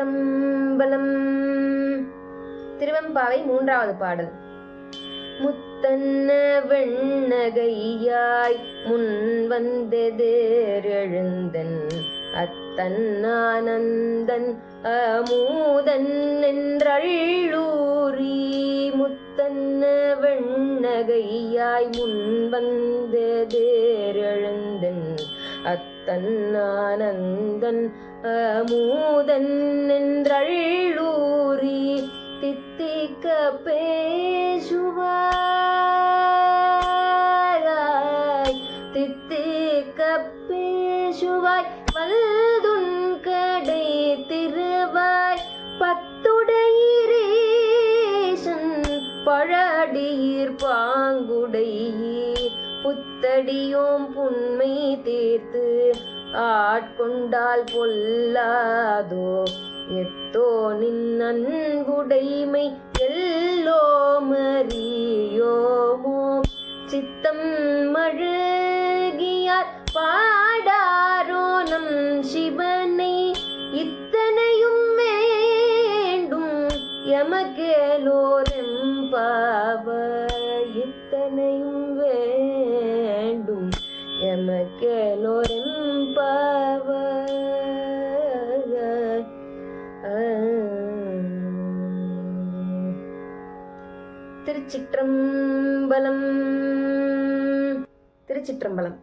திருச்சிற்றம்பலம் திருவெம்பாவை மூன்றாவது பாடல். முத்தன்ன வெண்ணகையாய் முன் வந்தெதிரெழுந்தன் அத்தன்னானந்தன் அமூதன் என்றள்ளூரி. முத்தன்ன வெண்ணகையாய் முன் வந்தெதிரெழுந்தன் அத்தன்னானந்தன் அமூதன் நின்றள்ளூரி தித்திக்க பேசுவாய் தித்திக்க பேசுவாய். வல்துன் கடை திருவாய். பத்துடையீரேசன் பழடீர் பாங்குடையீர். புத்தடியோம் புன்மை தேர் ஆட்கொண்டால் பொல்லாதோ? எத்தோ நின் அன்புடைமை எல்லோமறியோமோ? சித்தம் மழகியார் எமக்கேலோரும் திருச்சிற்றம்பலம் திருச்சிற்றம்பலம்.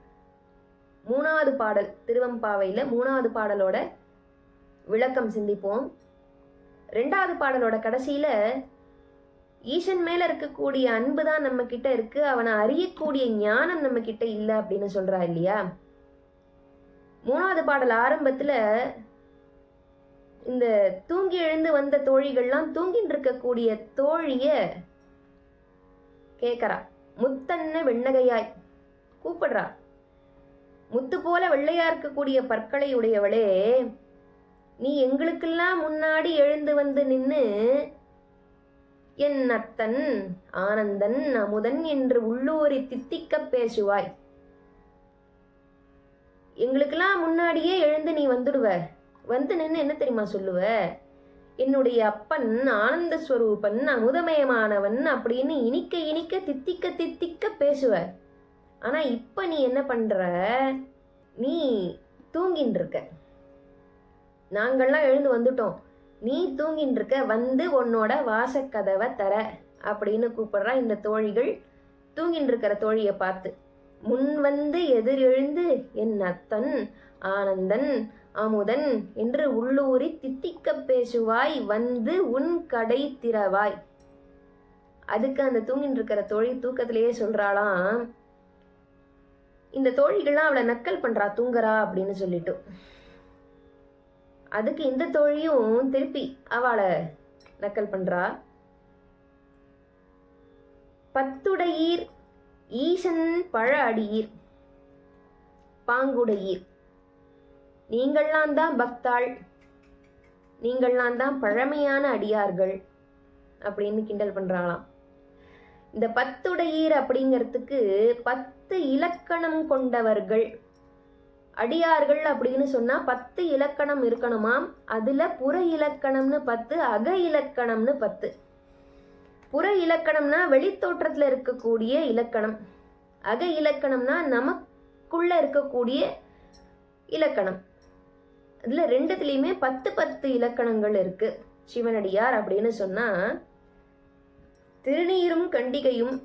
மூணாவது பாடல் திருவம்பாவையில் மூணாவது பாடலோட விளக்கம் சிந்திப்போம். ரெண்டாவது பாடலோட கடைசியில ஈசன் மேல இருக்கக்கூடிய அன்பு தான் நம்ம கிட்ட இருக்கு. அவனை அறியக்கூடிய ஞானம் நம்ம கிட்ட இல்லை அப்படின்னு சொல்றா இல்லையா? மூணாவது பாடல் ஆரம்பத்துல இந்த தூங்கி எழுந்து வந்த தோழிகள்லாம் தூங்கின்னு இருக்கக்கூடிய தோழிய கேக்குறா. முத்தன்ன வெண்ணகையாய் கூப்பிடுறா. முத்து போல வெள்ளையா இருக்கக்கூடிய பற்களை உடையவளே நீ எங்களுக்கெல்லாம் முன்னாடி எழுந்து வந்து நின்று என் அத்தன் ஆனந்தன் அமுதன் என்று உள்ளூரை தித்திக்க பேசுவாய். எங்களுக்கெல்லாம் முன்னாடியே எழுந்து நீ வந்துடுவ. வந்து நின்று என்ன தெரியுமா சொல்லுவ? என்னுடைய அப்பன் ஆனந்த ஸ்வரூபன் அமுதமயமானவன் அப்படின்னு இனிக்க இனிக்க தித்திக்க தித்திக்க பேசுவ. ஆனா இப்ப நீ என்ன பண்ற? நீ தூங்கின்னு இருக்க நாங்கள்லாம் எழுந்து வந்துட்டோம். நீ தூங்கின்னு இருக்க வந்து உன்னோட வாசக்கதவை தர அப்படின்னு கூப்பிடுறா இந்த தோழிகள். தூங்கின்னு இருக்கிற தோழியை பார்த்து முன் வந்து எதிர் எழுந்து என் அத்தன் ஆனந்தன் அமுதன் என்று உள்ளூரி தித்திக்க பேசுவாய் வந்து உன் கடை திறவாய். அதுக்கு அந்த தூங்கின்னு இருக்கிற தோழி தூக்கத்திலேயே சொல்றாளாம் இந்த தோழிகள்லாம் அவளை நக்கல் பண்றா தூங்குறா அப்படின்னு சொல்லிட்டு. அதுக்கு இந்த தோழியும் திருப்பி அவளை நக்கல் பண்றா. பத்துடையீர் ஈசன் பழ அடியீர் பாங்குடையீர். நீங்கள்லாம் தான் பக்தாள் நீங்கள்லாம் தான் பழமையான அடியார்கள் அப்படின்னு கிண்டல் பண்றாளாம் இந்த பத்துடையீர் அப்படிங்கிறதுக்கு பத்து இலக்கணம் கொண்டவர்கள் அடியார்கள் அப்படின்னு சொன்னா பத்து இலக்கணம் இருக்கணுமாம் அதுல புற இலக்கணம்னு பத்து அக இலக்கணம்னு பத்து. புற இலக்கணம்னா வெளித்தோற்றத்துல இருக்கக்கூடிய இலக்கணம். அக இலக்கணம்னா நமக்குள்ள இருக்கக்கூடிய இலக்கணம். இதுல ரெண்டுத்துலயுமே பத்து பத்து இலக்கணங்கள் இருக்கு. சிவனடியார் அப்படின்னு சொன்னா திருநீரும் கண்டிகையும்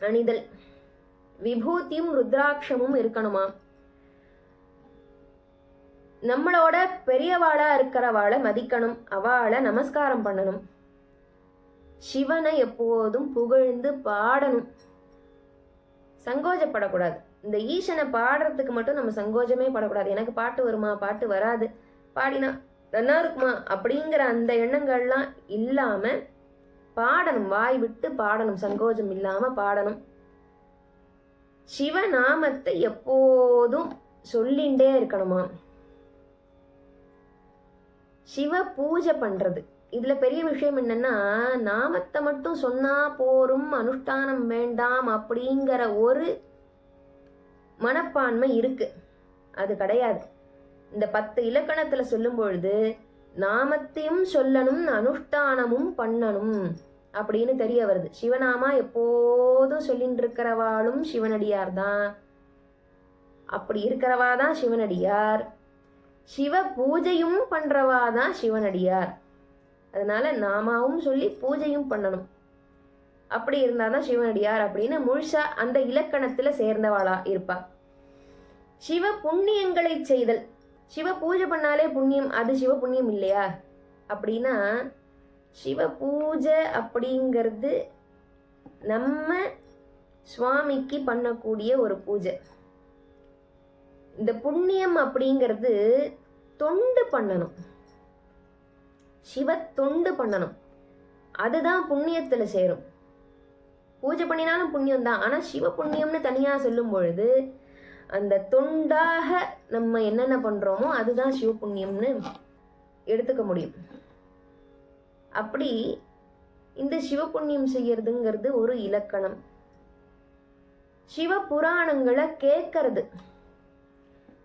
அணிதல். விபூத்தியும் ருத்ராட்சமும் இருக்கணுமா? நம்மளோட பெரியவாளா இருக்கிறவாளை மதிக்கணும் அவளை நமஸ்காரம் பண்ணணும். சிவனை எப்போதும் புகழ்ந்து பாடணும். சங்கோஜப்படக்கூடாது. இந்த ஈசனை பாடுறதுக்கு மட்டும் நம்ம சங்கோஜமே படக்கூடாது. எனக்கு பாட்டு வருமா பாட்டு வராது. பாடினா நல்லா இருக்குமா? அப்படிங்கிற அந்த எண்ணங்கள்லாம் இல்லாம பாடணும். வாய் விட்டு பாடணும். சங்கோஜம் இல்லாம பாடணும். சிவநாமத்தை எப்போதும் சொல்லிண்டே இருக்கணுமா? சிவ பூஜை பண்றது. இதுல பெரிய விஷயம் என்னன்னா நாமத்தை மட்டும் சொன்னா போரும் அனுஷ்டானம் வேண்டாம் அப்படிங்கிற ஒரு மனப்பான்மை இருக்கு. அது கிடையாது. இந்த பத்து இலக்கணத்துல சொல்லும் பொழுது நாமத்தையும் சொல்லணும் அனுஷ்டானமும் பண்ணணும் அப்படின்னு தெரிய வருது. சிவநாமா எப்போதும் சொல்லிட்டு இருக்கிறவாளும் சிவனடியார் தான் அப்படி இருக்கிறவா தான் சிவனடியார். சிவ பூஜையும் பண்றவா தான் சிவனடியார். அதனால நாமாவும் சொல்லி பூஜையும் பண்ணணும். அப்படி இருந்தாதான் சிவனடியார் அப்படின்னு முழுசா அந்த இலக்கணத்துல சேர்ந்தவாளா இருப்பா. சிவ புண்ணியங்களை செய்தல். சிவ பூஜை பண்ணாலே புண்ணியம் அது சிவ புண்ணியம் இல்லையா? அப்படின்னா சிவ பூஜை அப்படிங்கிறது நம்ம சுவாமிக்கு பண்ணக்கூடிய ஒரு பூஜை. இந்த புண்ணியம் அப்படிங்கிறது தொண்டு பண்ணணும். சிவ தொண்டு பண்ணணும். அதுதான் புண்ணியத்தில் சேரும். பூஜை பண்ணினாலும் புண்ணியம் தான் ஆனால் சிவ புண்ணியம்னு தனியாக சொல்லும் பொழுது அந்த தொண்டாக நம்ம என்னென்ன பண்ணுறோமோ அதுதான் சிவ புண்ணியம்னு எடுத்துக்க முடியும். அப்படி இந்த சிவ புண்ணியம் செய்யறதுங்கிறது ஒரு இலக்கணம். சிவ புராணங்களை கேட்கறது.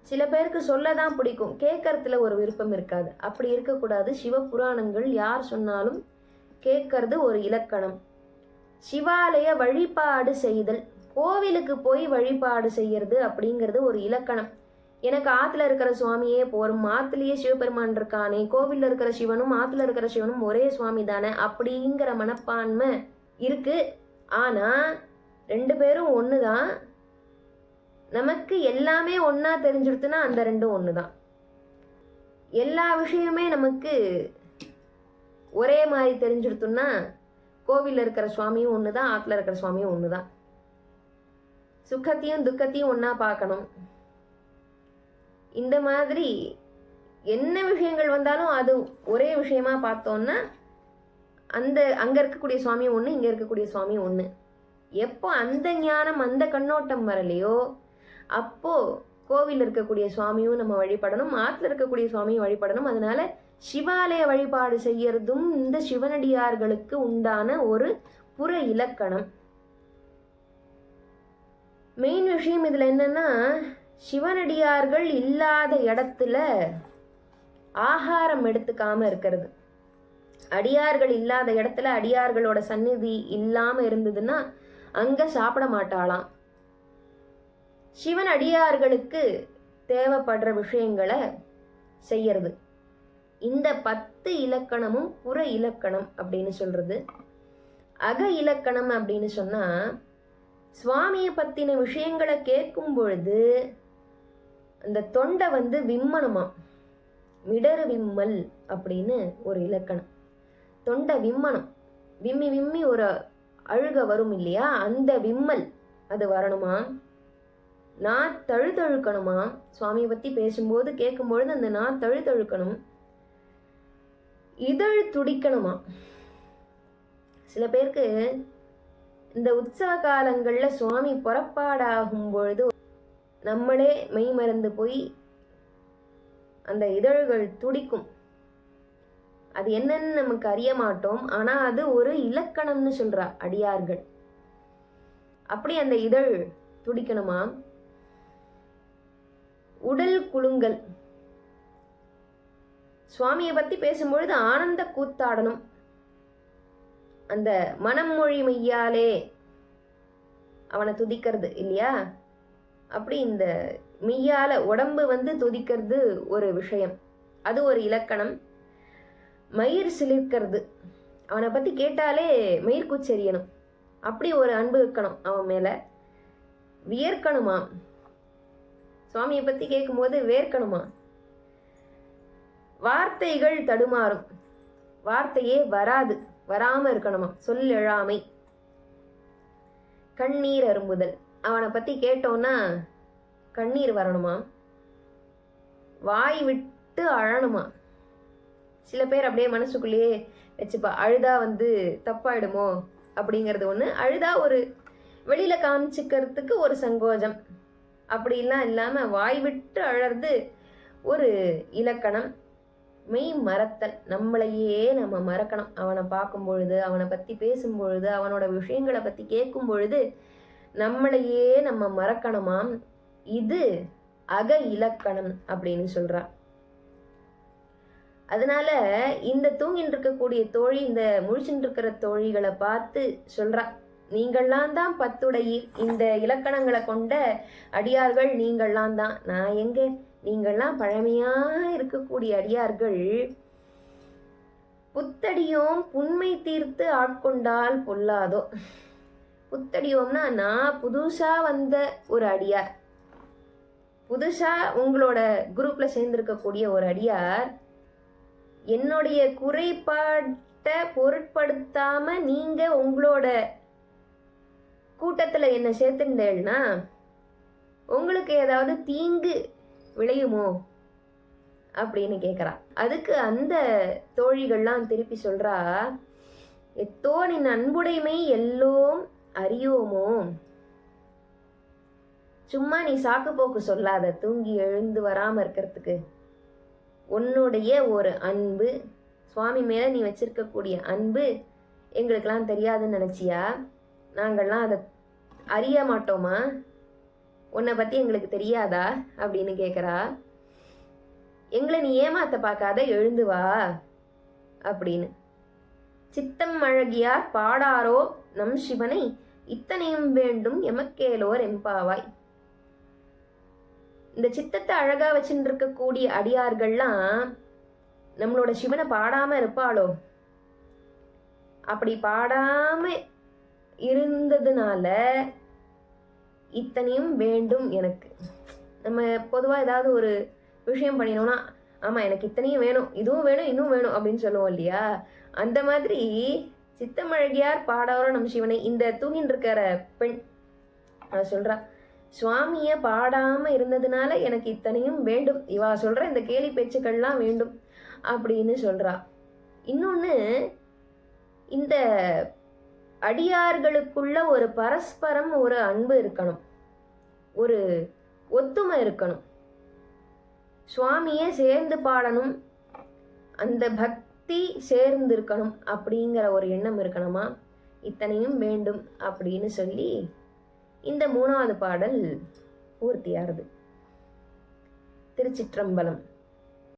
சில பேருக்கு சொல்ல தான் பிடிக்கும். கேட்கறதுல ஒரு விருப்பம் இருக்காது. அப்படி இருக்கக்கூடாது. சிவ புராணங்கள் யார் சொன்னாலும் கேட்கறது ஒரு இலக்கணம். சிவாலய வழிபாடு செய்தல். கோவிலுக்கு போய் வழிபாடு செய்யறது அப்படிங்கிறது ஒரு இலக்கணம். எனக்கு ஆற்றுல இருக்கிற சுவாமியே போரும். ஆத்துலயே சிவபெருமான் இருக்கானே. கோவிலில் இருக்கிற சிவனும் ஆற்றுல இருக்கிற சிவனும் ஒரே சுவாமி தானே அப்படிங்கிற மனப்பான்மை இருக்கு. ஆனால் ரெண்டு பேரும் ஒன்று தான் நமக்கு எல்லாமே ஒன்றா தெரிஞ்சிடுத்துன்னா அந்த ரெண்டும் ஒன்று தான் எல்லா விஷயமே நமக்கு ஒரே மாதிரி தெரிஞ்சிடுத்துன்னா கோவிலில் இருக்கிற சுவாமியும் ஒன்று தான் ஆற்றுல இருக்கிற சுவாமியும் ஒன்று தான் சுக்கத்தையும் துக்கத்தையும் ஒன்றா பார்க்கணும். இந்த மாதிரி என்ன விஷயங்கள் வந்தாலும் அது ஒரே விஷயமா பார்த்தோம்னா அந்த அங்கே இருக்கக்கூடிய சுவாமி ஒன்று இங்கே இருக்கக்கூடிய சுவாமி ஒன்று எப்போ அந்த ஞானம் அந்த கண்ணோட்டம் வரலையோ அப்போது கோவிலில் இருக்கக்கூடிய சுவாமியும் நம்ம வழிபடணும் ஆற்றுல இருக்கக்கூடிய சுவாமியும் வழிபடணும். அதனால சிவாலய வழிபாடு செய்யறதும் இந்த சிவனடியார்களுக்கு உண்டான ஒரு புற இலக்கணம். மெயின் விஷயம் இதில் என்னன்னா சிவனடியார்கள் இல்லாத இடத்துல ஆகாரம் எடுத்துக்காம இருக்கிறது. அடியார்கள் இல்லாத இடத்துல அடியார்களோட சந்நிதி இல்லாமல் இருந்ததுன்னா அங்கே சாப்பிட மாட்டாளாம். சிவன் அடியார்களுக்கு தேவைப்படுற விஷயங்களை செய்யறது. இந்த பத்து இலக்கணமும் புற இலக்கணம் அப்படின்னு சொல்றது. அக இலக்கணம் அப்படின்னு சொன்னா சுவாமியை பத்தின விஷயங்களை கேட்கும் பொழுது அந்த தொண்டை வந்து விம்மனமா மிடறு விம்மல் அப்படின்னு ஒரு இலக்கணம். தொண்டை விம்மனம் விம்மி விம்மி ஒரு அழுக வரும் இல்லையா? அந்த விம்மல் அது வரணுமா? நான் தழுதழுக்கணுமா? சுவாமியை பற்றி பேசும்போது கேட்கும்பொழுது அந்த நான் தழுதழுக்கணும். இதழ் துடிக்கணுமா? சில பேருக்கு இந்த உற்சவ காலங்களில் சுவாமி புறப்பாடாகும் பொழுது நம்மளே மெய் மறந்து போய் அந்த இதழ்கள் துடிக்கும். அது என்னன்னு நமக்கு அறிய மாட்டோம். ஆனால் அது ஒரு இலக்கணம்னு சொல்கிறா அடியார்கள். அப்படி அந்த இதழ் துடிக்கணுமா? உடல் குலுங்கல். சுவாமியை பத்தி பேசும்பொழுது ஆனந்த கூத்தாடணும் அந்த மனம் மொழி மெய்யாலே அவனை துதிக்கிறது இல்லையா? அப்படி இந்த மெய்யால உடம்பு வந்து துதிக்கிறது ஒரு விஷயம். அது ஒரு இலக்கணம். மயிர் சிலிர்க்கிறது. அவனை பத்தி கேட்டாலே மயிர் கூச்செறியணும் அப்படி ஒரு அன்பு வைக்கணும் அவன் மேல. வியர்க்கணுமா சுவாமியை பற்றி கேட்கும்போது வேர்க்கணுமா? வார்த்தைகள் தடுமாறும். வார்த்தையே வராது. வராமல் இருக்கணுமா? சொல் எழாமை. கண்ணீர் அரும்புதல். அவனை பற்றி கேட்டோன்னா கண்ணீர் வரணுமா? வாய் விட்டு அழணுமா? சில பேர் அப்படியே மனசுக்குள்ளேயே வச்சுப்பா அழுதா வந்து தப்பாயிடுமோ? அப்படிங்கிறது ஒன்று அழுதா ஒரு வெளியில காமிச்சிக்கிறதுக்கு ஒரு சங்கோஜம். அப்படிலாம் இல்லாமல் வாய் விட்டு அழறது ஒரு இலக்கணம். மெய் மறத்தல். நம்மளையே நம்ம மறக்கணும். அவனை பார்க்கும் பொழுது அவனை பற்றி பேசும் பொழுது அவனோட விஷயங்களை பற்றி கேட்கும் பொழுது நம்மளையே நம்ம மறக்கணுமாம். இது அக இலக்கணம் அப்படின்னு சொல்றா. அதனால இந்த தூங்கின்னு இருக்கக்கூடிய தோழி இந்த முழிச்சுட்டு இருக்கிற தோழிகளை பார்த்து சொல்றா. நீங்கள்லாம் தான் பத்துடையீர் இந்த இலக்கணங்களை கொண்ட அடியார்கள் நீங்கள்லாம் தான். நான் எங்க? நீங்கள்லாம் பழமையா இருக்கக்கூடிய அடியார்கள் புத்தடியோம் புண்மை தீர்த்து ஆட்கொண்டால் பொல்லாதோ? புத்தடியோம்னா நான் புதுசா வந்த ஒரு அடியார். புதுசா உங்களோட குரூப்ல சேர்ந்திருக்கக்கூடிய ஒரு அடியார். என்னுடைய குறைபாட்டை பொருட்படுத்தாம நீங்க உங்களோட கூட்டத்தில் என்ன சேர்த்துட்டேன்னா உங்களுக்கு ஏதாவது தீங்கு விளையுமோ? அப்படின்னு கேட்குறா அதுக்கு அந்த தோழிகள்லாம் திருப்பி சொல்றா எத்தோனின் அன்புடைமை எல்லோம் அறியோமோ? சும்மா நீ சாக்கு போக்கு சொல்லாத தூங்கி எழுந்து வராமல் இருக்கிறதுக்கு. உன்னுடைய ஒரு அன்பு சுவாமி மேலே நீ வச்சிருக்கக்கூடிய அன்பு எங்களுக்கெல்லாம் தெரியாதுன்னு நினச்சியா? நாங்கள்லாம் அதை அறிய மாட்டோமா? உன்னை பத்தி எங்களுக்கு தெரியாதா? அப்படின்னு கேட்குறா எங்களை நீ ஏமாத்த பார்க்காத எழுந்து வா அப்படின்னு. சித்தம் அழகியார் பாடாரோ நம் சிவனை இத்தனையும் வேண்டும் எமக்கேலோர் எம்பாவாய். இந்த சித்தத்தை அழகா வச்சுட்டு இருக்கக்கூடிய அடியார்கள்லாம் நம்மளோட சிவனை பாடாம இருப்பாளோ? அப்படி பாடாம இருந்ததுனால இத்தனையும் வேண்டும் எனக்கு. நம்ம பொதுவாக ஏதாவது ஒரு விஷயம் பண்ணினோம்னா ஆமாம் எனக்கு இத்தனையும் வேணும் இதுவும் வேணும் இன்னும் வேணும் அப்படின்னு சொல்லுவோம் இல்லையா? அந்த மாதிரி சித்தமழகியார் பாடாரோ நம் சிவனை இந்த தூங்கின்னு இருக்கிற பெண் அவ சொல்றா சுவாமிய பாடாம இருந்ததுனால எனக்கு இத்தனையும் வேண்டும். இவா சொல்ற இந்த கேலி பேச்சுக்கள்லாம் வேண்டும். அப்படின்னு சொல்றா. இன்னொன்று இந்த அடியார்களுக்குள்ள ஒரு பரஸ்பரம் ஒரு அன்பு இருக்கணும். ஒரு ஒத்துமை இருக்கணும். சுவாமியே சேர்ந்து பாடணும். அந்த பக்தி சேர்ந்து இருக்கணும் அப்படிங்கிற ஒரு எண்ணம் இருக்கணுமா? இத்தனையும் வேண்டும் அப்படின்னு சொல்லி இந்த மூணாவது பாடல் பூர்த்தியாகிறது திருச்சிற்றம்பலம்.